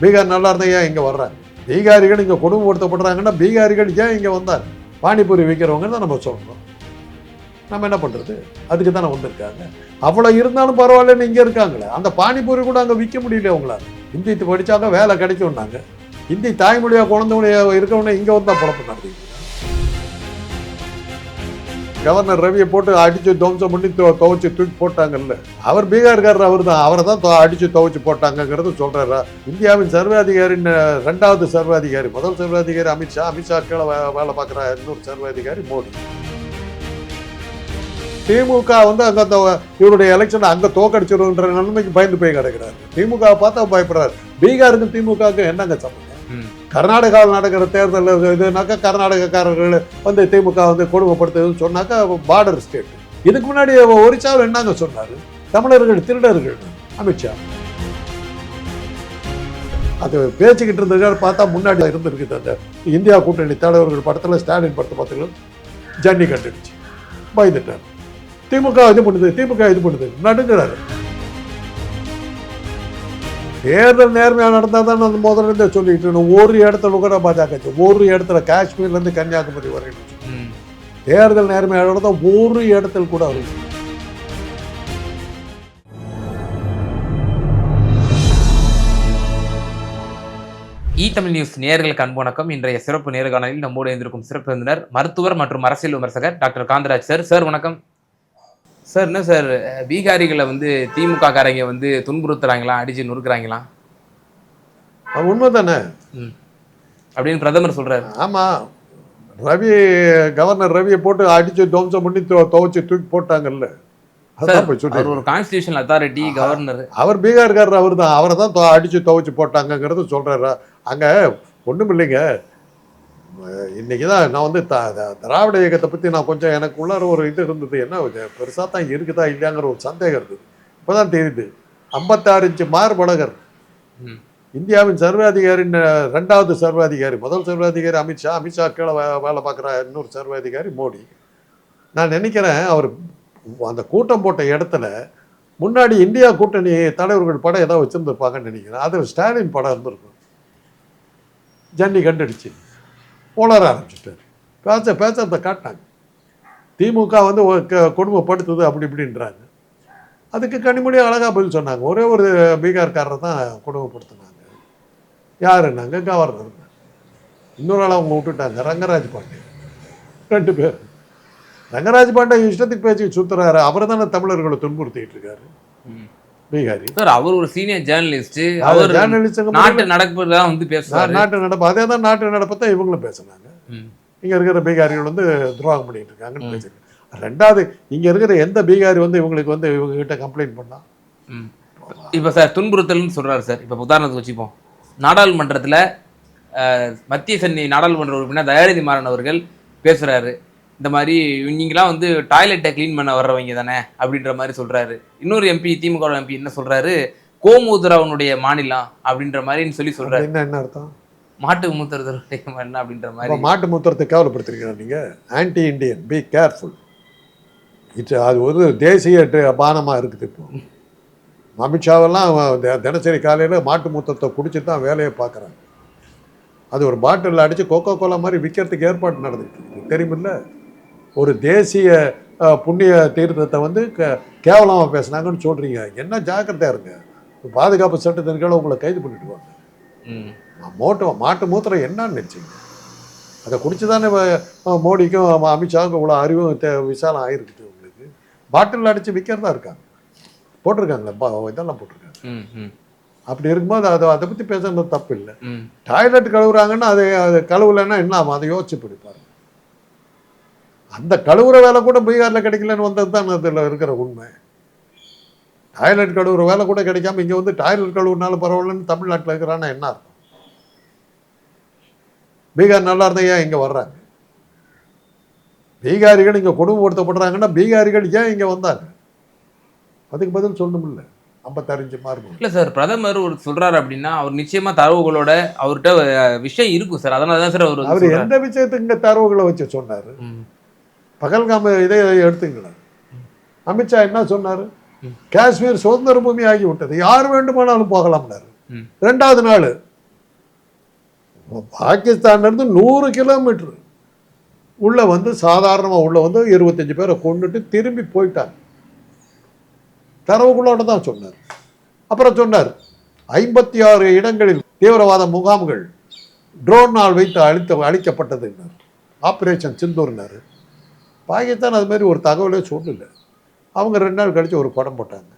பீகார் நல்லா இருந்தால் ஏன் இங்கே வர்றாங்க பீகாரிகள் இங்கே கொடுமைப்படுத்தப்படுறாங்கன்னா பீகாரிகள் ஏன் இங்கே வந்தார்? பானிபூரி விற்கிறவங்க தான் நம்ம சொல்கிறோம் நம்ம என்ன பண்ணுறது அதுக்கு தானே வந்திருக்காங்க. அவ்வளோ இருந்தாலும் பரவாயில்லன்னு இங்கே இருக்காங்களே. அந்த பானிபூரி கூட அங்கே விற்க முடியல அவங்களால ஹிந்தி படித்தாங்க வேலை கிடைக்கும்னாங்க. ஹிந்தி தாய்மொழியாக குழந்தைமொழியாக இருக்கவனே இங்கே வந்தால் பழப்பம் நடத்திங்க கவர்னர் ரவியை போட்டு அடிச்சு துவம்சம் பண்ணி துவச்சி தூக்கி போட்டாங்கல்ல. அவர் பீகார்காரர் அவர் தான் அவரை தான் துவ- அடிச்சு துவைச்சு போட்டாங்கங்கிறது சொல்றாரா? இந்தியாவின் சர்வாதிகாரின் ரெண்டாவது சர்வாதிகாரி முதல் சர்வாதிகாரி அமித்ஷா அமித்ஷா கீழே வேலை பார்க்குற இன்னொரு சர்வாதிகாரி மோடி. திமுக வந்து அங்க அந்த இவருடைய எலெக்ஷன் அங்க தோக்கடிச்சிருன்ற நிலைமைக்கு பயந்து போய் கிடைக்கிறார். திமுக பார்த்தா பயப்படுறாரு. பீகாருக்கும் திமுகவுக்கு என்னங்க சம்பந்தம்? கர்நாடகாவில் நடக்கிற தேர்தலில் இதுனாக்கா கர்நாடகக்காரர்கள் வந்து திமுக வந்து கொடுமைப்படுத்துதுன்னு சொன்னாக்கா பார்டர் ஸ்டேட் இதுக்கு முன்னாடி ஒரிசாவில் என்னங்க சொன்னார். தமிழர்கள் திருடர்கள் அமித்ஷா. அது பேச்சுக்கிட்டு இருந்தது பார்த்தா முன்னாடி இருந்திருக்குது அந்த இந்தியா கூட்டணி தலைவர்கள் படத்தில் ஸ்டாலின் படத்தை பார்த்துக்கலாம் ஜன்னி கண்டுடுச்சு. பயந்துட்டார். திமுக இது பண்ணுது திமுக இது பண்ணுது. நடுங்கிறாரு. தேர்தல் நேர்மையாக நடந்தால் தான் அந்த முதல்ல சொல்லிட்டு இருந்தோம். ஒரு இடத்துல கூட பாஜக ஒரு இடத்துல காஷ்மீர்லேருந்து கன்னியாகுமரி வரைக்கும் ம். தேர்தல் நேர்மையாக நடந்தால் ஒரு இடத்துல கூட அவர் இ தமிழ் நியூஸ் நேயர்களுக்கு அன்பு வணக்கம். இன்றைய சிறப்பு நேர்காணலில் நம்மோடு இருந்திருக்கும் சிறப்பு விருந்தினர் மருத்துவர் மற்றும் அரசியல் விமர்சகர் டாக்டர் காந்தராஜ் சார். சார் வணக்கம். சார் என்ன சார் பீகாரிகளை வந்து திமுக காரங்க வந்து துன்புறுத்துறாங்களா? அடிச்சு நொறுக்குறாங்களா? உண்மை தானே ம். அப்படின்னு பிரதமர் சொல்றாரு. ஆமாம் ரவி கவர்னர் ரவியை போட்டு அடித்து துவம்சம் பண்ணி துவ- துவைச்சு தூக்கி போட்டாங்கல்ல. ஒரு கான்ஸ்டியூஷன் அத்தாரிட்டி கவர்னர் அவர் பீகார்காரர் அவர் தான் அவரை தான் அடிச்சு துவைச்சு போட்டாங்கங்கிறது சொல்றாரு. அங்க ஒண்ணும் இல்லைங்க அஹ் இன்னைக்கு தான் நான் வந்து த- திராவிட இயக்கத்தை பத்தி நான் கொஞ்சம் எனக்கு உள்ளார ஒரு இது இருந்தது. என்ன இது? பெருசா தான் இருக்குதா இல்லையாங்கிற ஒரு சந்தேகம் இருந்தது. இப்பதான் தெரியுது. ஐம்பத்தாறு இன்ச்சு மார்பழகர். இந்தியாவின் சர்வாதிகாரின் ரெண்டாவது சர்வாதிகாரி. முதல் சர்வாதிகாரி அமித்ஷா அமித்ஷா கீழே வேலை பார்க்குற இன்னொரு சர்வாதிகாரி மோடி. நான் நினைக்கிறேன் அவர் அந்த கூட்டம் போட்ட இடத்துல முன்னாடி இந்தியா கூட்டணி தலைவர்கள் படம் ஏதோ வச்சுருந்துருப்பாங்கன்னு நினைக்கிறேன். அது ஸ்டாலின் படம் இருந்திருக்கும். ஜன்னி கண்டுடுச்சு. உளர ஆரம்பிச்சிட்டார். பேச பேச அதை காட்டினாங்க. திமுக வந்து க- கொடுமைப்படுத்துது அப்படி இப்படின்றாங்க. அதுக்கு கனிமொழியாக அழகாக பதில் சொன்னாங்க. ஒரே ஒரு பீகார்காரரை தான் கொடுமைப்படுத்தினாங்க. யாருன்னாங்க கவர்னர் இன்னொரு ஆள் அவங்க விட்டுட்டாங்க. ரங்கராஜ் பாண்டே. ரெண்டு பேர். ரங்கராஜ் பாண்டே இஷ்டத்துக்கு பேச்சு சுற்றுறாரு அவர் தானே தமிழர்களை துன்புறுத்திட்டு இருக்காரு. பீகாரி. சார் அவர் ஒரு சீனியர் ஜேர்னலிஸ்ட் அவர் ஜேர்னலிஸ்டுங்க நாட்டு நடப்பதான் வந்து பேசுறாரு. நாட்டு நடப்பு அதே தான் நாட்டு நடப்பை தான் இவங்களும் பேசுனாங்க. இங்க இருக்கிற பீகாரிகள் வந்து துரோகம் பண்ணிட்டு இருக்காங்கன்னு. பேசுறாங்க ரெண்டாவது இங்க இருக்கிற எந்த பீகாரி வந்து இவங்களுக்கு வந்து இவங்க கிட்ட கம்ப்ளைண்ட் பண்ணா. இப்ப சார் துன்புறுத்தல்னு சொல்றாரு சார். இப்ப உதாரணத்துக்கு வச்சுப்போம். நாடாளுமன்றத்துல மத்திய சென்னை நாடாளுமன்ற உறுப்பினர் தயாநிதி மாறன் அவர்கள் பேசுறாரு. இந்த மாதிரி நீங்களாம் வந்து டாய்லெட்டை க்ளீன் பண்ண வர்றவங்க தானே அப்படின்ற மாதிரி சொல்றாரு. இன்னொரு எம்பி திமுக எம்பி என்ன சொல்றாரு? கோமுத்ராவனுடைய மாநிலம் அப்படின்ற மாதிரி சொல்லி சொல்றாரு. என்ன என்ன அர்த்தம்? மாட்டு மூத்துறதுடைய என்ன அப்படின்ற அப்ப மாதிரி. மாட்டு மூத்திரத்தை கேவலப்படுத்துறீங்களா நீங்க? Anti Indian be careful it's அது ஒரு தேசிய ட- பானமா இருக்குது இப்போ. அமித்ஷாவெல்லாம் தினசரி காலையில மாட்டு மூத்திரத்தை குடிச்சு தான் வேலையை பார்க்குறாங்க. அது ஒரு பாட்டிலில் அடிச்சு கோகோ கோலா மாதிரி விற்கிறதுக்கு ஏற்பாடு நடந்துட்டு தெரியுமில்ல? ஒரு தேசிய புண்ணிய தீர்த்தத்தை வந்து க கேவலமாக பேசுனாங்கன்னு சொல்றீங்க. என்ன ஜாக்கிரதையா இருங்க. பாதுகாப்பு சட்டத்தின் கீழ உங்களை கைது பண்ணிடுவாங்க ம். மோட்டு மாட்டு மூத்திரம் என்னன்னு நினச்சிங்க. அதை குடிச்சு தானே மோடிக்கும் அம- அமித்ஷாவுக்கும் இவ்வளோ அறிவும் தே விசாலம் ஆயிருக்குது உங்களுக்கு? பாட்டில் அடித்து விற்கிறதா இருக்காங்க. போட்டிருக்காங்களே இதெல்லாம் போட்டிருக்காங்க. அப்படி இருக்கும்போது அதை அதை பற்றி பேசுறது தப்பு இல்லை. டாய்லெட் கழுவுறாங்கன்னா அது அது கழுவுலைன்னா என்ன ஆகும்? அதை யோசிச்சு பிடிப்பாரு அந்த கழுவுற வேலை கூட பீகாரில் கிடைக்கலன்னு வந்தது தான் அதில் இருக்கிற உண்மை. டாய்லெட் கழுவுற வேலை கூட கிடைக்காம இங்கே வந்து டாய்லெட் கழுவுனாலும் பரவாயில்லன்னு தமிழ்நாட்டில் இருக்கிறான்னா என்ன அர்த்தம்? பீகார் நல்லா இருந்தா ஏன் இங்கே வர்றாங்க? பீகாரிகள் இங்கே கொடுமைப்படுத்தப்படுறாங்கன்னா பீகாரிகள் ஏன் இங்கே வந்தாங்க? அதுக்கு பதில் சொல்லணுமில்ல ஐம்பத்தஞ்சு மார்க் இல்ல சார் பிரதமர் ஒரு சொல்றாரு அப்படின்னா அவர் நிச்சயமா தரவுகளோட அவர்கிட்ட விஷயம் இருக்கும் சார். அதனால தான் சார் அவர் அவர். எந்த விஷயத்துக்கு இங்கே தரவுகளை வச்சு சொன்னார். பகல்காம இதை எடுத்துங்களேன். அமித்ஷா என்ன சொன்னார். காஷ்மீர் சுதந்திர பூமி ஆகி விட்டது. யார் வேண்டுமானாலும் போகலாம்னாரு. ரெண்டாவது நாள். பாகிஸ்தான்ல இருந்து நூறு கிலோமீட்டர். உள்ள வந்து சாதாரணமாக உள்ள வந்து இருபத்தஞ்சு பேரை கொண்டுட்டு திரும்பி போயிட்டாங்க. தரவுகளோட தான் சொன்னார். அப்புறம் சொன்னார் ஐம்பத்தி ஆறு இடங்களில் தீவிரவாத முகாம்கள் ட்ரோனால் வைத்து அழித்த அழிக்கப்பட்டதுன்னார். ஆப்ரேஷன் சிந்தூர்னார். பாகிஸ்தான் அது மாதிரி ஒரு தகவலே சொல்லல. அவங்க ரெண்டு நாள் கழித்து ஒரு படம் போட்டாங்க.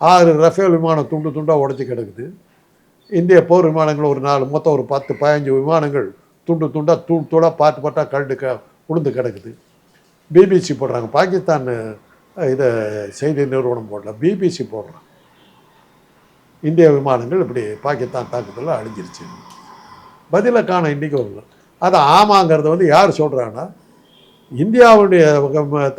ஆறு ரஃபேல் விமானம் துண்டு துண்டாக உடச்சி கிடக்குது. இந்திய போர் விமானங்கள் ஒரு நாலு மொத்தம் ஒரு பத்து பதினஞ்சு விமானங்கள் துண்டு துண்டாக தூள் தூளாக பார்த்து பார்த்தா கழுண்டு க உளுந்து கிடக்குது. பிபிசி போடுறாங்க. பாகிஸ்தான் இதை செய்தி நிறுவனம் போடல. பிபிசி போடுறான் இந்திய விமானங்கள் இப்படி பாகிஸ்தான் தாக்குதலில் அழிஞ்சிருச்சு. பதிலை காண இன்றைக்கி வரல அது ஆமாங்கிறத வந்து யார் சொல்கிறாங்கன்னா இந்தியாவுடைய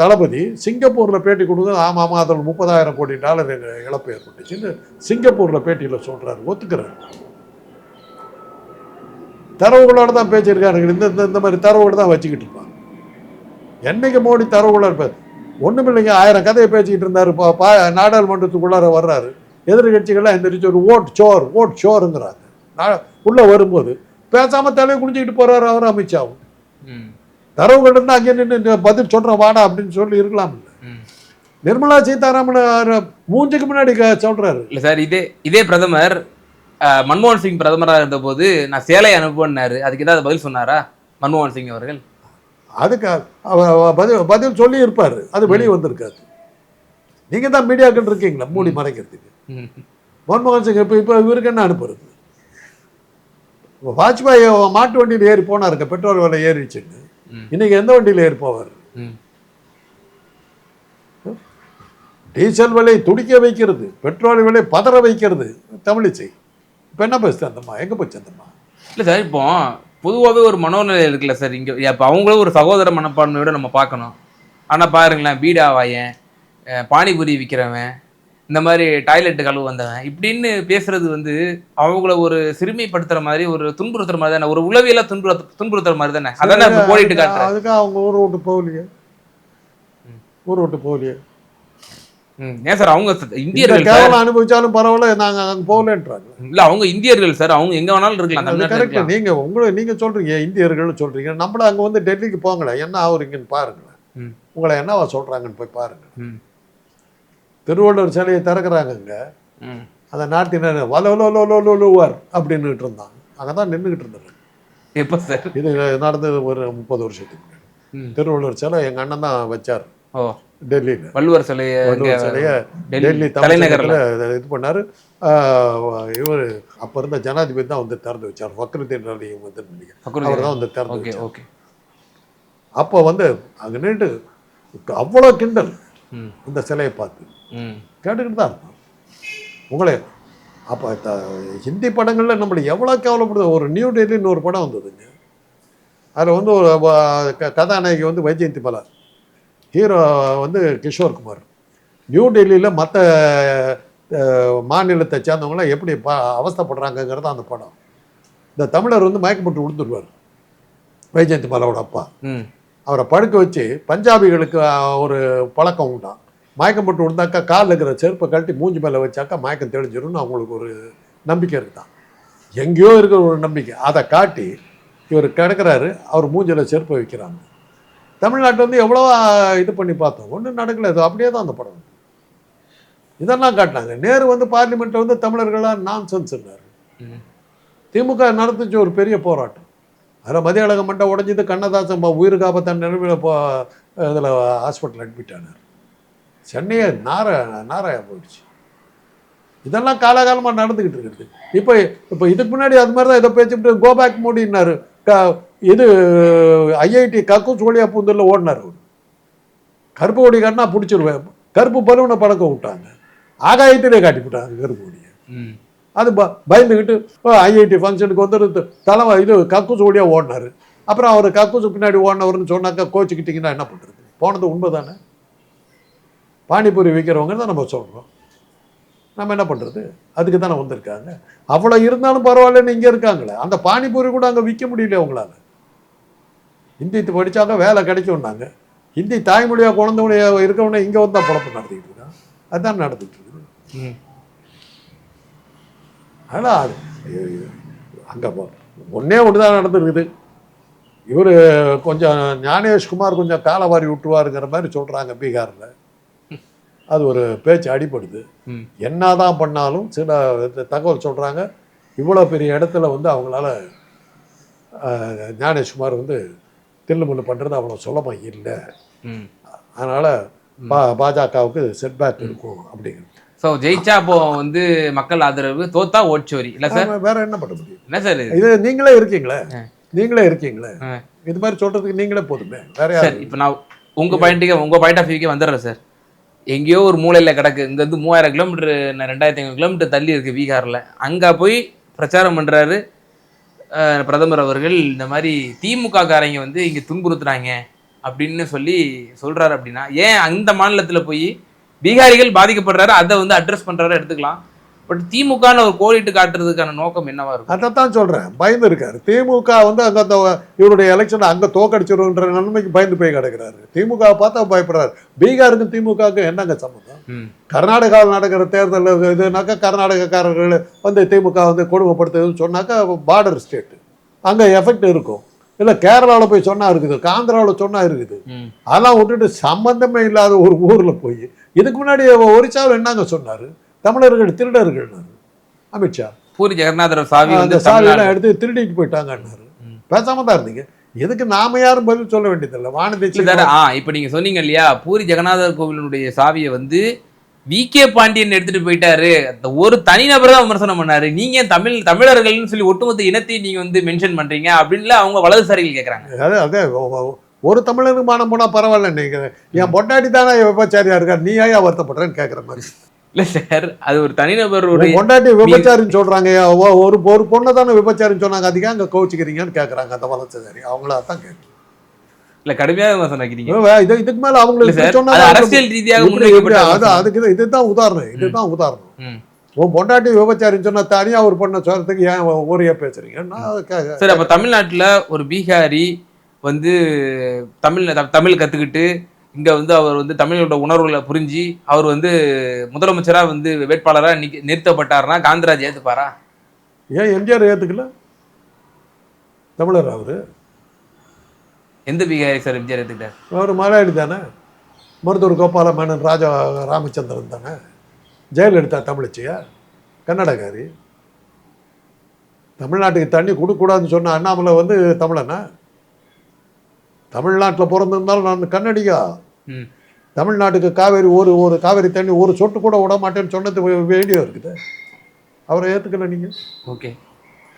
தளபதி சிங்கப்பூரில் பேட்டி கொடுங்க. ஆமாம் ஆமாம் அதில் முப்பதாயிரம் கோடி டாலர் இழப்பு ஏற்பட்டுச்சுன்னு சிங்கப்பூரில் பேட்டியில் சொல்கிறாரு ஒத்துக்கிறாரு. தரவுகளோட தான் பேசியிருக்காரு இந்த இந்த இந்த மாதிரி தரவுகளை தான் வச்சுக்கிட்டு இருப்பாங்க. என்னைக்கு மோடி தரவுகளாக இருப்பார் ஒன்றும் இல்லைங்க ஆயிரம் கதையை பேசிக்கிட்டு இருந்தார். பா பா நாடாளுமன்றத்துக்குள்ளார வர்றாரு. எதிர்கட்சிகள்லாம் எந்திரிச்சு ஒரு ஓட் சோர் ஓட் சோருங்கிறாங்க நான் உள்ளே வரும்போது பேசாமல் தலையை குடிஞ்சிக்கிட்டு போகிறாரு அவர் அமித்ஷாவும். தரவுகள் இருந்தால் அங்கே நின்று பதில் சொல்கிறேன் வாடா அப்படின்னு சொல்லி இருக்கலாம். நிர்மலா சீதாராமன் அவர் மூஞ்சுக்கு முன்னாடி சொல்றாரு. இல்ல சார் இதே இதே பிரதமர் மன்மோகன் சிங் பிரதமராக இருந்தபோது நான் சேலை அனுப்புவேன்னாரு. அதுக்கு ஏதாவது பதில் சொன்னாரா மன்மோகன் சிங் அவர்கள்? அதுக்கு பதில் பதில் சொல்லி இருப்பார். அது வெளியே வந்திருக்காது. நீங்கள் தான் மீடியாக்கள் இருக்கீங்களா? மூடி மறைக்கிறதுக்கு. மன்மோகன் சிங் இப்போ இப்போ இவருக்கு என்ன அனுப்புறது? வாஜ்பாய் மாட்டு வண்டியில் ஏறி போனாருங்க பெட்ரோல் விலை ஏறிச்சுன்னு. இன்னைக்கு எந்த வண்டியில் ஏறி போவார் ம். டீசல் விலை துடிக்க வைக்கிறது பெட்ரோல் விலை பதற வைக்கிறது தமிழிசை. இப்போ என்ன பேசுது அந்தம்மா எங்கே போச்சு அந்தம்மா இல்ல சார் இப்போ பொதுவாகவே ஒரு மனோநிலை இருக்குல்ல சார் இங்க இப்போ அவங்களும் ஒரு சகோதர மனப்பான்மையோட நம்ம பார்க்கணும். ஆனா பாருங்களேன் பீடா வாயன் அஹ், பானிபூரி விற்கிறவன் இந்த மாதிரி டாய்லெட் கழுவு வந்தவன். இப்படின்னு பேசுறது வந்து அவங்கள ஒரு சிறுமைப்படுத்துற மாதிரி ஒரு துன்புறுத்துற மாதிரி தானே. ஒரு உளவியலா துன்புறு துன்புறுத்துற மாதிரி தானே. அதானே போடிட்டு காட்டுறேன். அதுக்கு அவங்க ஊர் விட்டு போகலையே. ஊர் விட்டு போகலையே. ஏன் சார் அவங்க இந்தியர்கள் கேவலம் அனுபவிச்சாலும் பரவாயில்ல நாங்க அங்க போகலன்றாங்க இல்ல அவங்க இந்தியர்கள் சார். அவங்க எங்க வேணாலும் இருக்கலாம். கரெக்ட் நீங்க உங்களை நீங்க சொல்றீங்க இந்தியர்கள்னு சொல்றீங்க. நம்மள அங்க வந்து டெல்லிக்கு போங்களேன். என்ன ஆகுறீங்கன்னு பாருங்களேன். உங்களை என்னவா சொல்றாங்கன்னு போய் பாருங்க. திருவள்ளுவர் சிலையை திறக்கிறாங்க அங்க ம். அந்த நாட்டினர் வலோலோலோலோலுவார் அப்படின்னுட்டு இருந்தாங்க. அங்கே தான் நின்றுக்கிட்டு எப்ப சார்? இது நடந்தது ஒரு முப்பது வருஷத்துக்கு. திருவள்ளுவர் சிலை எங்க அண்ணன் தான் வச்சார். ஓ. டெல்லியில். வள்ளுவர் சிலைய வள்ளுவர் சிலையை டெல்லி தலைநகர்ல. இது பண்ணார். இவர் அப்போ இருந்த ஜனாதிபதி தான் வந்து திறந்து வச்சார். ஃபக்ருதீன் அலியும் வந்து. அவர் தான் வந்து திறந்து ஓகே ஓகே. அப்போ வந்து அங்கே நின்று அவ்வளோ கிண்டல். இந்த சிலையை பார்த்து. ம். கேட்டுக்கிட்டு தான் இருந்தோம் உங்களே. அப்போ ஹிந்தி படங்களில் நம்மளை எவ்வளோ கேவலப்படுது. ஒரு நியூ டெல்லின்னு ஒரு படம் வந்ததுங்க. அதில் வந்து ஒரு கதாநாயகி வந்து வைஜெயந்தி பலா ஹீரோ வந்து கிஷோர் குமார். நியூ டெல்லியில் மற்ற மாநிலத்தை சேர்ந்தவங்களாம் எப்படி ப அவஸ்தைப்படுறாங்கங்கிறது அந்த படம். இந்த தமிழர் வந்து மயக்கம் போட்டு விழுந்துருவார் வைஜெயந்தி பாலாவோட அப்பா. ம். அவரை படுக்க வச்சு பஞ்சாபிகளுக்கு ஒரு பழக்கம் உண்டாம். மயக்கம் போட்டு விழுந்தாக்கா காலில் இருக்கிற செருப்பை கழட்டி மூஞ்சி மேலே வச்சாக்கா மயக்கம் தெளிஞ்சிரும்னு அவங்களுக்கு ஒரு நம்பிக்கை இருக்குதான் எங்கேயோ இருக்கிற ஒரு நம்பிக்கை. அதை காட்டி இவர் கிடக்கிறாரு அவர் மூஞ்சில் செருப்பை வைக்கிறாங்க. தமிழ்நாட்டில் வந்து எவ்வளோ இது பண்ணி பார்த்தோம். ஒன்றும் நடக்கல. அது அப்படியே தான் அந்த படம் இதெல்லாம் காட்டினாங்க. நேரு வந்து பார்லிமெண்ட்டில் வந்து தமிழர்களாக நான் சென்ஸ்னார் திமுக நடத்துச்சு ஒரு பெரிய போராட்டம். அதில் மதிய அழக மண்டை உடஞ்சிது கண்ணதாசன் உயிர் காப்பத்தான் நிலைமையில் இப்போ இதில் ஹாஸ்பிட்டல் அட்மிட் ஆனார் சென்னையே நார நாராயா போயிடுச்சு. இதெல்லாம் காலகாலமாக நடந்துக்கிட்டு இருக்குது. இப்போ இப்போ இதுக்கு முன்னாடி அது மாதிரி தான் இதை பேசிட்டு கோபேக் மோடினார் க இது ஐஐடி கக்கூஸ் சோழியா பூந்தூரில் ஓடினார் அவர். கருப்பு கொடி காட்டினா பிடிச்சிருவேன். கருப்பு பலூனை பழக்க விட்டாங்க. ஆகாயத்திலே காட்டி விட்டாங்க கருப்பு கொடியை. ம். அது ப பயந்துக்கிட்டு ஐஐடி ஃபங்க்ஷனுக்கு வந்து தலைமை இது கக்கூஸ் ஓடியாக ஓடினார். அப்புறம் அவர் கக்கூஸ் பின்னாடி ஓடினவர்னு சொன்னாக்கா கோச்சிக்கிட்டிங்கன்னா என்ன பண்ணுறது போனது உண்மை தானே பானிபூரி விற்கிறவங்க தான் நம்ம சொல்கிறோம் நம்ம என்ன பண்ணுறது அதுக்கு தானே வந்திருக்காங்க. அவ்வளோ இருந்தாலும் பரவாயில்லன்னு இங்கே இருக்காங்களே. அந்த பானிபூரி கூட அங்கே விற்க முடியல அவங்களால ஹிந்தி படித்தாங்க வேலை கிடைக்கும்னாங்க ஹிந்தி தாய்மொழியாக குழந்தைய இருக்கவனே இங்கே வந்து தான் நடத்திக்கிட்டு இருக்கான் அதுதான் நடந்துகிட்டு இருக்குது. ம். ஆனால் அது அங்கே ஒன்னே ஒன்று தான் நடந்துருக்குது. இவர் கொஞ்சம் ஞானேஷ்குமார் கொஞ்சம் காலவாரி விட்டுவாருங்கிற மாதிரி சொல்கிறாங்க பீகாரில். அது ஒரு பேச்சு அடிபடுது. ம். என்னதான் பண்ணாலும் சில தகவல் சொல்கிறாங்க இவ்வளோ பெரிய இடத்துல வந்து அவங்களால ஞானேஷ்குமார் வந்து தில்லுமுல்லு பண்ணுறது அவ்வளோ சுலபம் இல்லை. அதனால் பா பாஜகவுக்கு செட்பேக் இருக்கும் அப்படிங்கிறது. ஸோ ஜெயிச்சா அப்போ வந்து மக்கள் ஆதரவு தோத்தா ஓட்சோரி இல்ல சார்? வேற என்ன பண்ண முடியும்? என்ன சார் இது? நீங்களே இருக்கீங்களே. நீங்களே இருக்கீங்களே. இது மாதிரி சொல்றதுக்கு நீங்களே போதுமே. வேற சார் இப்போ நான் உங்க பாயிண்ட்டுக்கு உங்க பாயிண்ட் ஆஃப் வியூக்கே வந்துடுறேன் சார். எங்கேயோ ஒரு மூலையில கிடக்கு. இங்க இருந்து மூவாயிரம் கிலோமீட்டர் ரெண்டாயிரத்தி ஐநூறு கிலோமீட்டர் தள்ளி இருக்கு பீகார்ல. அங்க போய் பிரச்சாரம் பண்றாரு அஹ், பிரதமர் அவர்கள். இந்த மாதிரி திமுக காரங்க வந்து இங்க துன்புறுத்துறாங்க அப்படின்னு சொல்லி சொல்றாரு அப்படின்னா ஏன் அந்த மாநிலத்துல போய் பீகாரிகள் பாதிக்கப்படுறாரு அதை வந்து அட்ரஸ் பண்றாரு எடுத்துக்கலாம். பட் திமுகன்னு ஒரு கோடிட்டு காட்டுறதுக்கான நோக்கம் என்னவா இருக்கும்? அதைத்தான் சொல்றேன். பயந்து இருக்காரு. திமுக வந்து அங்க அந்த இவருடைய எலெக்ஷன் அங்க தோக்கடிச்சிருன்ற நன்மைக்கு பயந்து போய் கிடக்குறாரு. திமுக பார்த்தா பயப்படுறாரு. பீகாருக்கும் திமுகவுக்கும் என்னங்க சம்மந்தம் கர்நாடகாவில் நடக்கிற தேர்தல் இதுனாக்கா கர்நாடகக்காரர்கள் வந்து திமுக வந்து கொடுமைப்படுத்துதுன்னு சொன்னாக்கா பார்டர் ஸ்டேட்டு அங்கே எஃபெக்ட் இருக்கும். இல்லை கேரளாவில் போய் சொன்னா இருக்குது. ஆந்திராவில் சொன்னா இருக்குது. அதெல்லாம் விட்டுட்டு சம்பந்தமே இல்லாத ஒரு ஊரில் போய் இதுக்கு முன்னாடி ஒரிசாவில் என்னங்க சொன்னார்? தமிழர்கள் திருடர்கள்னாரு அமித்ஷா. பூரி ஜெகநாதர் சாவி அந்த வந்து சாவியெல்லாம் எடுத்து திருடிட்டு போயிட்டாங்கன்னாரு. பேசாம தான் இருந்தீங்க. எதுக்கு நாம யாரும் பதில் சொல்ல வேண்டியதில்லை? வானதி ஆ இப்போ நீங்க சொன்னீங்க இல்லையா? பூரி ஜெகநாதர் கோவிலினுடைய சாவியை வந்து வி. கே. பாண்டியன் எடுத்துட்டு போயிட்டாரு. ஒரு தனிநபர் தான் விமர்சனம் பண்ணாரு. நீங்க தமிழ் தமிழர்கள்னு சொல்லி ஒட்டுமொத்த இனத்தையும் நீங்க வந்து மென்ஷன் பண்றீங்க அப்படின்னு அவங்க வலதுசாரிகள் கேக்குறாங்க. அதே அதே ஒ- ஒ- ஒரு தமிழனுக்கு மானம் போனா பரவாயில்ல நீங்க என் பொண்டாட்டி தானே விபச்சாரியா இருக்கார் நீ ஏன் வருத்தப்படுறேன்னு கேட்குற மாதிரி. இல்ல சார் அது ஒரு தனிநபர் ஒரு பொண்டாட்டி விபச்சாரின்னு ஒ- ஒரு ஒரு பொண்ணை தானே விபச்சாரின்னு சொன்னாங்க. அதுக்கு அங்க கோச்சிக்கிறீங்கன்னு கேட்குறாங்க அந்த வளர்ச்சி அவங்கள அதான் கேட்குறேன் இல்ல கடுமையாக விமர்சனம் வைக்கிறீங்க. இது இதுக்கு மேல அவங்களுக்கு அரசியல் ரீதியாக அது அதுக்கு இது- இதுதான் உதாரணம் இதுதான் உதாரணம். உன் பொண்டாட்டி விபச்சாரின்னு சொன்னா தனியா ஒரு பொண்ணை சொல்றதுக்கு ஏன் ஒரே பேசுறீங்க சார் அப்ப தமிழ்நாட்டுல ஒரு பீகாரி வந்து தமிழ் தமிழ் கத்துக்கிட்டு இங்க வந்து அவர் வந்து தமிழோட உணர்வுகளை புரிஞ்சு அவர் வந்து முதலமைச்சரா வந்து வேட்பாளரா நிக்க- நிறுத்தப்பட்டாருன்னா காந்திராஜ் ஏத்துப்பாரா? ஏன் எம்ஜிஆர் ஏத்துக்கல? தமிழர் அவரு? எந்த பீகாரி சார் எம்ஜிஆர் ஏத்துக்கிட்டார்? அவர் மலையாளி தானே. மருத்துவர் கோபால மேனன் ராஜா ராமச்சந்திரன் தானே. ஜெயலலிதா தமிழச்சியா கன்னடகாரி தமிழ்நாட்டுக்கு தண்ணி கொடுக்கூடாதுன்னு சொன்ன அண்ணாமலை வந்து தமிழனா? தமிழ்நாட்டில் பிறந்திருந்தாலும் நான் கன்னடிகா ம். தமிழ்நாட்டுக்கு காவேரி ஒரு ஒரு காவேரி தண்ணி ஒரு சொட்டு கூட விட மாட்டேன்னு சொன்னது வீடியோ இருக்குது. அவரை ஏற்றுக்கல நீங்கள் ஓகே.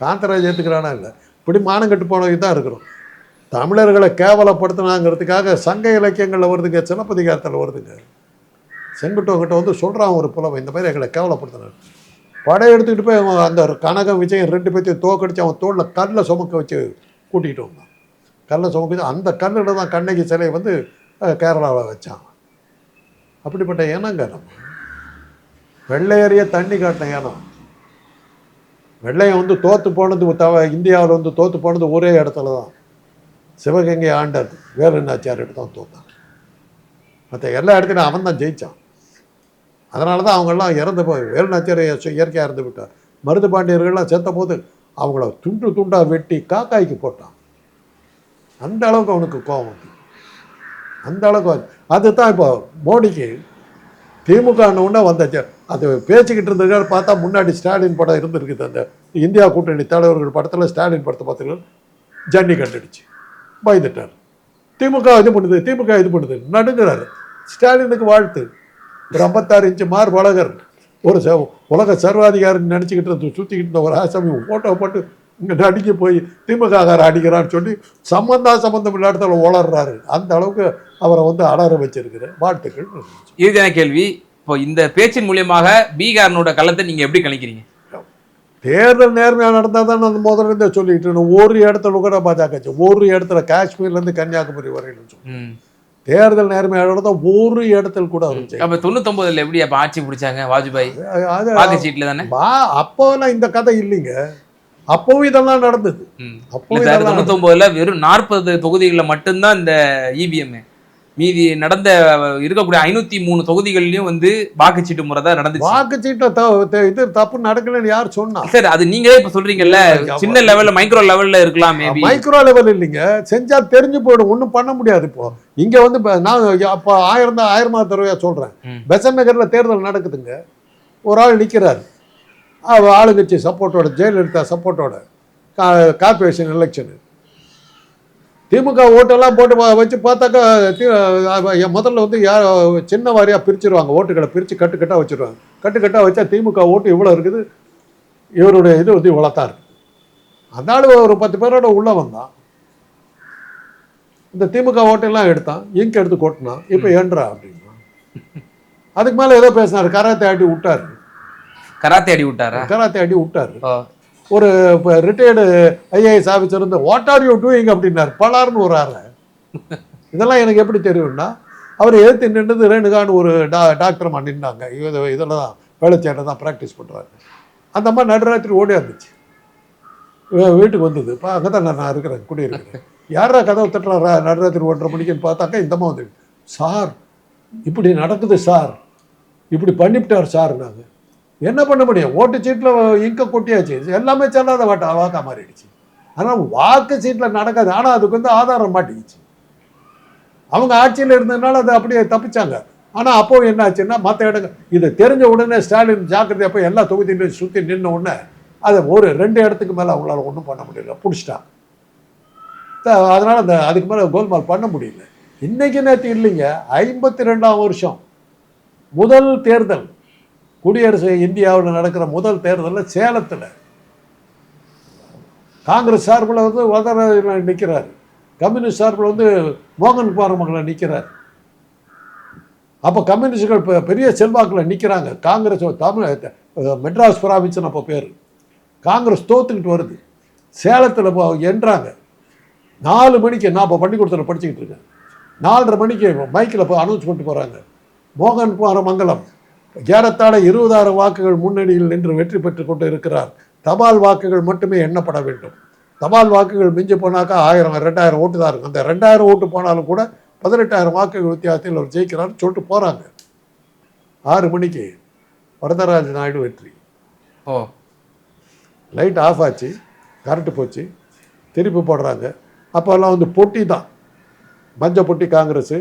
காந்தராஜ் ஏற்றுக்கிறானா இல்லை? இப்படி மானங்கட்டு போனவங்க தான் இருக்கிறோம். தமிழர்களை கேவலப்படுத்தினாங்கிறதுக்காக சங்க இலக்கியங்களில் வருதுங்க சிலப்பதிகாரத்தில் வருதுங்க. செங்குட்டவங்கிட்ட வந்து சொல்கிறான் ஒரு புலவன் இந்த மாதிரி எங்களை கேவலப்படுத்தினார் படை எடுத்துக்கிட்டு போய் அவன் அந்த கனகம் விஜயன் ரெண்டு பேர்த்தையும் தோக்கடிச்சு அவன் தோளில் கல்லை சுமக்க வச்சு கூட்டிகிட்டு வந்தான். கல்லை சுமக்குது அந்த கல்லில் தான் கண்ணகி சிலையை வந்து கேரளாவில் வச்சான். அப்படிப்பட்ட இனங்க நம்ம. வெள்ளையறிய தண்ணி காட்டின இனம். வெள்ளையன் வந்து தோத்து போனது தவ இந்தியாவில் வந்து தோத்து போனது ஒரே இடத்துல தான். சிவகங்கை ஆண்டர் வேலுநாச்சியார்கிட்ட தான் தோத்தான். மற்ற எல்லா இடத்துலையும் அவன் தான் ஜெயிச்சான். அதனால தான் அவங்கெல்லாம் இறந்து போய் வேலுநாச்சியார் இயற்கையாக இறந்து விட்டார் மருது பாண்டியர்கள்லாம் செத்த போது அவங்கள துண்டு துண்டாக வெட்டி காக்காய்க்கு போட்டான். அந்த அளவுக்கு அவனுக்கு கோபம் வந்து அந்த அளவுக்கு அதுதான் இப்போ மோடிக்கு திமுக உடனே வந்தாச்சு அது பேசிக்கிட்டு இருந்ததுக்காக பார்த்தா முன்னாடி ஸ்டாலின் படம் இருந்திருக்குது. அந்த இந்தியா கூட்டணி தலைவர்கள் படத்தில் ஸ்டாலின் படத்தை பார்த்தீங்கன்னா ஜன்னி கண்டுடுச்சு. பயந்துட்டார். திமுக இது பண்ணுது திமுக இது பண்ணுது. நடுங்கிறாரு. ஸ்டாலினுக்கு வாழ்த்து. ஒரு ஐம்பத்தாறு இன்ச்சு மார் வளகர் ஒரு ச உலக சர்வாதிகாரின்னு நினச்சிக்கிட்டு இருந்து சுற்றிக்கிட்டு இருந்த ஒரு ஆசாமி ஃபோட்டோ போட்டு இங்கே நடிக்க போய் திமுக காரர் அடிக்கிறான்னு சொல்லி சம்பந்தா சம்பந்தம் இல்லாத இடத்துல உளர்றாரு அந்த அளவுக்கு அவரை வந்து அலற வச்சிருக்கிற வாழ்த்துக்கள் இறுதியான கேள்வி இப்போ இந்த பேச்சின் மூலியமாக பீகாரினோட களத்தை நீங்க எப்படி கணிக்கிறீங்க தேர்தல் நேர்மையாக நடந்தால் தான் நான் முதல்ல இருந்தேன். ஒரு இடத்துல கூட பாஜக. ஒரு இடத்துல காஷ்மீர்லேருந்து கன்னியாகுமரி வரையிலும் சொல்லி. தேர்தல் நேர்மையாக நடந்தால் ஒரு இடத்துல கூட ஜெயிக்கல. அப்ப தொண்ணூத்தொன்பதுல எப்படி அப்ப ஆட்சி பிடிச்சாங்க வாஜ்பாய் அது சீட்ல தானே வா அப்போலாம் இந்த கதை இல்லைங்க அப்பவும் இதெல்லாம் நடந்தது. இதெல்லாம் தொண்ணூத்தொன்பதுல வெறும் நாற்பது தொகுதிகளில் மட்டும்தான் இந்த E இவிஎம் மீதி நடந்த இருக்கக்கூடிய ஐநூத்தி மூணு தொகுதிகள்லயும் வந்து வாக்குச்சீட்டு முறை தான் நடந்துச்சு. வாக்குச்சீட்டுல த- த- இது தப்பு நடக்கலன்னு யார் சொன்னா? சார் அது நீங்களே இப்ப சொல்றீங்கல்ல சின்ன லெவல்ல மைக்ரோ லெவல்ல இருக்கலாம் மைக்ரோ லெவல் இல்லைங்க. செஞ்சா தெரிஞ்சு போயிடும் ஒன்றும் பண்ண முடியாது இப்போ. இங்க வந்து நான் அப்போ ஆயிரம் தான் ஆயிரமா தடவையா சொல்றேன். பெசன் நகர்ல தேர்தல் நடக்குதுங்க. ஒரு ஆள் நிக்கிறாரு. ஆளுங்கட்சி சப்போர்ட்டோட ஜெயலலிதா சப்போர்ட்டோட கார்பரேஷன் எலெக்ஷனு திமுக ஓட்டெல்லாம் போட்டு வச்சு பார்த்தாக்கா முதல்ல வந்து யார் சின்ன வாரியா பிரிச்சிருவாங்க ஓட்டுகளை பிரித்து கட்டு கட்டா வச்சிருவாங்க. கட்டு கட்டா வச்சா திமுக ஓட்டு இவ்வளோ இருக்குது இவருடைய இது வந்து இவ்வளோ தான் இருக்கு அதனால ஒரு பத்து பேரோட உள்ள வந்தான். இந்த திமுக ஓட்டெல்லாம் எடுத்தான் இங்க் எடுத்து கொட்டினான் இப்போ ஏன்றா அப்படின்னா. அதுக்கு மேலே ஏதோ பேசினாரு கராத்தே ஆட்டி விட்டாரு. கராத்தே அடி விட்டாரா? கராத்தே ஆட்டி விட்டாரு. ஒரு ரிட்டையர்டு ஐஏஎஸ் ஆஃபீஸர் இருந்து வாட் ஆர் யூ டூயிங் அப்படின்னாரு. பலார்னு ஒரு ஆற இதெல்லாம் எனக்கு எப்படி தெரியும்னா அவர் எதிர்த்து நின்றது ரேணுகான்னு ஒரு டா டாக்டர்மா நின்னாங்க. இது இதில் தான் வேலைச்சேட்டை தான் ப்ராக்டிஸ் பண்ணுறாரு அந்த அம்மா நடுராத்திரி ஓடி இருந்துச்சு வீட்டுக்கு வந்தது. இப்போ அங்கே தான் நான் இருக்கிறேன் குடியிருக்கிறேன். யாரா கதவு தட்டுறா நடுராத்திரி ஒன்றரை மணிக்குன்னு பார்த்தாக்கா இந்த அம்மா வந்து சார் இப்படி நடக்குது சார். இப்படி பண்ணிவிட்டார் சார் நாங்கள் என்ன பண்ண முடியும்? ஓட்டு சீட்டில் இங்க கொட்டியாச்சு. எல்லாமே செல்லாத வாட்டா வாக்கா மாறிடுச்சு. ஆனால் வாக்கு சீட்டில் நடக்காது. ஆனால் அதுக்கு வந்து ஆதாரம் மாட்டிக்கிச்சு. அவங்க ஆட்சியில் இருந்ததுனால அதை அப்படியே தப்பிச்சாங்க. ஆனால் அப்போ என்ன ஆச்சுன்னா மற்ற இடங்கள் இதை தெரிஞ்ச உடனே ஸ்டாலின் ஜாக்கிரதை அப்போ எல்லா தொகுதியிலையும் சுற்றி நின்ன உடனே அதை ஒரு ரெண்டு இடத்துக்கு மேலே அவங்களால ஒன்றும் பண்ண முடியல. பிடிச்சிட்டாங்க. த- அந்த அதுக்கு மேலே கோல்மால் பண்ண முடியல. இன்றைக்கி நேற்று இல்லைங்க ஐம்பத்தி ரெண்டாம் வருஷம். முதல் தேர்தல். குடியரசு இந்தியாவில் நடக்கிற முதல் தேர்தலில் சேலத்தில். காங்கிரஸ் சார்பில் வந்து வதர நிற்கிறார் கம்யூனிஸ்ட் சார்பில் வந்து மோகன் குமாரமங்கலம் நிற்கிறார் அப்போ கம்யூனிஸ்டுகள் இப்போ பெரிய செல்வாக்கில் நிற்கிறாங்க காங்கிரஸ் தமிழ் மெட்ராஸ் ப்ராவின்ஸ்னு அப்போ பேர். காங்கிரஸ் தோத்துக்கிட்டு வருது. சேலத்தில் இப்போ என்றாங்க. நாலு மணிக்கு நான் இப்போ பள்ளிக்கூடத்தில் படிச்சுக்கிட்டு இருக்கேன். நாலரை மணிக்கு மைக்கில் இப்போ அனௌன்ஸ் பண்ணிட்டு போகிறாங்க மோகன் குமாரமங்கலம் ஏறத்தாழ இருபதாயிரம் வாக்குகள் முன்னணியில் நின்று வெற்றி பெற்று கொண்டு இருக்கிறார். தபால் வாக்குகள் மட்டுமே எண்ணப்பட வேண்டும். தபால் வாக்குகள் மிஞ்சி போனாக்கா ஆயிரம் ரெண்டாயிரம் ஓட்டு தான் இருக்கும். அந்த ரெண்டாயிரம் ஓட்டு போனாலும் கூட பதினெட்டாயிரம் வாக்குகள் வித்தியாசத்தில் அவர் ஜெயிக்கிறார்னு சொல்லிட்டு போகிறாங்க ஆறு மணிக்கு வரதராஜ நாயுடு வெற்றி. ஓ. லைட் ஆஃப் ஆச்சு கரண்ட்டு போச்சு திருப்பி போடுறாங்க. அப்போல்லாம் வந்து பொட்டி தான். மஞ்சள் பொட்டி காங்கிரஸு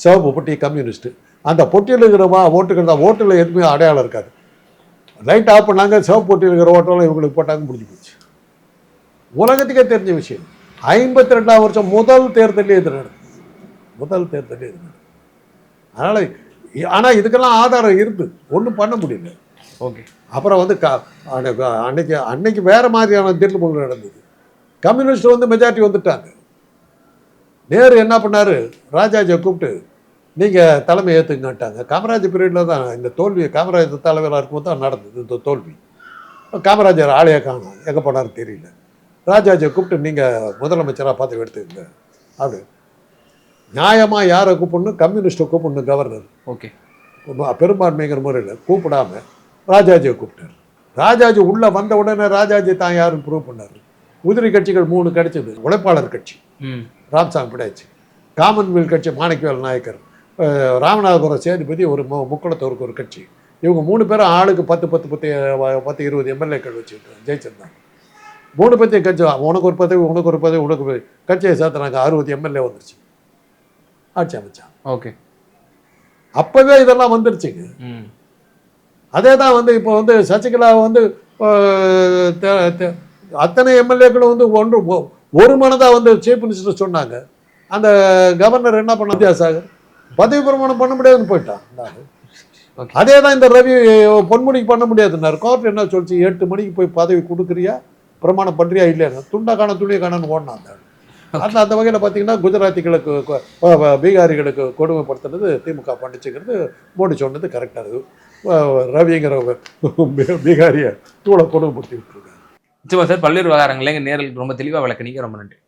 சிவப்பு பொட்டி கம்யூனிஸ்ட்டு. அந்த பொட்டியில் இருக்கிற வா ஓட்டுகள் தான். ஓட்டில் எதுவுமே அடையாளம் இருக்காது. லைட் ஆஃப் பண்ணாங்க சிவப்பு பொட்டியில் இருக்கிற ஓட்டெல்லாம் இவங்களுக்கு போட்டாங்க முடிஞ்சு போச்சு. உலகத்துக்கே தெரிஞ்ச விஷயம். ஐம்பத்தி ரெண்டாம் வருஷம் முதல் தேர்தலே இது நடந்தது. முதல் தேர்தலே இது நடந்தது. அதனால் ஆனால் இதுக்கெல்லாம் ஆதாரம் இருக்குது ஒன்றும் பண்ண முடியல. ஓகே. அப்புறம் வந்து க அன்னைக்கு அன்னைக்கு அன்னைக்கு வேறு மாதிரியான தீர்ப்பு நடந்தது. கம்யூனிஸ்ட் வந்து மெஜாரிட்டி வந்துட்டாங்க. நேரு என்ன பண்ணார்? ராஜாஜியை கூப்பிட்டு நீங்கள் தலைமை ஏற்றுங்கட்டாங்க காமராஜ் பீரியடில் தான் இந்த தோல்வி காமராஜ் தலைவராக இருக்கும்போது தான் நடந்தது இந்த தோல்வி. காமராஜர் ஆளையே காணும். எங்கே போனாரு தெரியல. ராஜாஜியை கூப்பிட்டு நீங்கள் முதலமைச்சராக பார்த்து எடுத்துக்கங்க. அப்படி. நியாயமாக யாரை கூப்பிடணும்? கம்யூனிஸ்ட்டை கூப்பிடணும் கவர்னர் ஓகே. பெரும்பான்மைங்கிற முறையில் கூப்பிடாம ராஜாஜியை கூப்பிட்டார். ராஜாஜி உள்ளே வந்த உடனே ராஜாஜி தான் யாருன்னு ப்ரூவ் பண்ணார். உதிரி கட்சிகள் மூணு கிடைச்சது. உழைப்பாளர் கட்சி. ராம்சாமி பிடாச்சு காமன்வெல்த் கட்சி மாணிக்கவேல் நாயக்கர். ராமநாதபுரம் சேதுபதி ஒரு மு முக்குளத்தூருக்கு ஒரு கட்சி. இவங்க மூணு பேரும் ஆளுக்கு பத்து பத்து பத்து பத்து இருபது எம்எல்ஏக்கள் வச்சுக்கிட்டு ஜெயிச்சிருந்தாங்க. மூணு பத்தியும் கட்சி உனக்கு ஒரு பதவி உனக்கு ஒரு பதவி உனக்கு. கட்சியை சேர்த்துனாங்க அறுபது எம்எல்ஏ வந்துருச்சு. ஆட்சி அமைச்சாங்க. ஓகே. அப்போவே இதெல்லாம் வந்துருச்சுங்க. ம். அதே தான் வந்து இப்போ வந்து சசிகலா வந்து அத்தனை எம்எல்ஏக்களும் வந்து ஒன்று ஒரு மனதாக வந்து சீஃப் மினிஸ்டர் சொன்னாங்க. அந்த கவர்னர் என்ன பண்ண வித்யாசாகர் பதவி பிரமாணம் பண்ண முடியாதுன்னு போயிட்டான். அதே தான் இந்த ரவி பொன்முடிக்கு பண்ண முடியாதுன்னாரு. கோர்ட் என்ன சொல்லிச்சு? எட்டு மணிக்கு போய் பதவி கொடுக்குறியா? பிரமாணம் பண்ணுறியா இல்லையா துண்டா காண துணியை காணன்னு ஓடினான் அந்த. அந்த வகையில் பார்த்தீங்கன்னா குஜராத்திகளுக்கு பீகாரிகளுக்கு கொடுமைப்படுத்துனது திமுக பண்ணிச்சுங்கிறது மோடி சொன்னது கரெக்டாக இருக்குது ரவிங்கிற பீகாரியை தூளை கொடுமைப்படுத்தி விட்டுருக்காங்க நிச்சயமா சார் பல்வேறு விவகாரங்களை எங்கள் நேரில் ரொம்ப தெளிவாக விளக்குனீங்க. ரொம்ப நன்றி.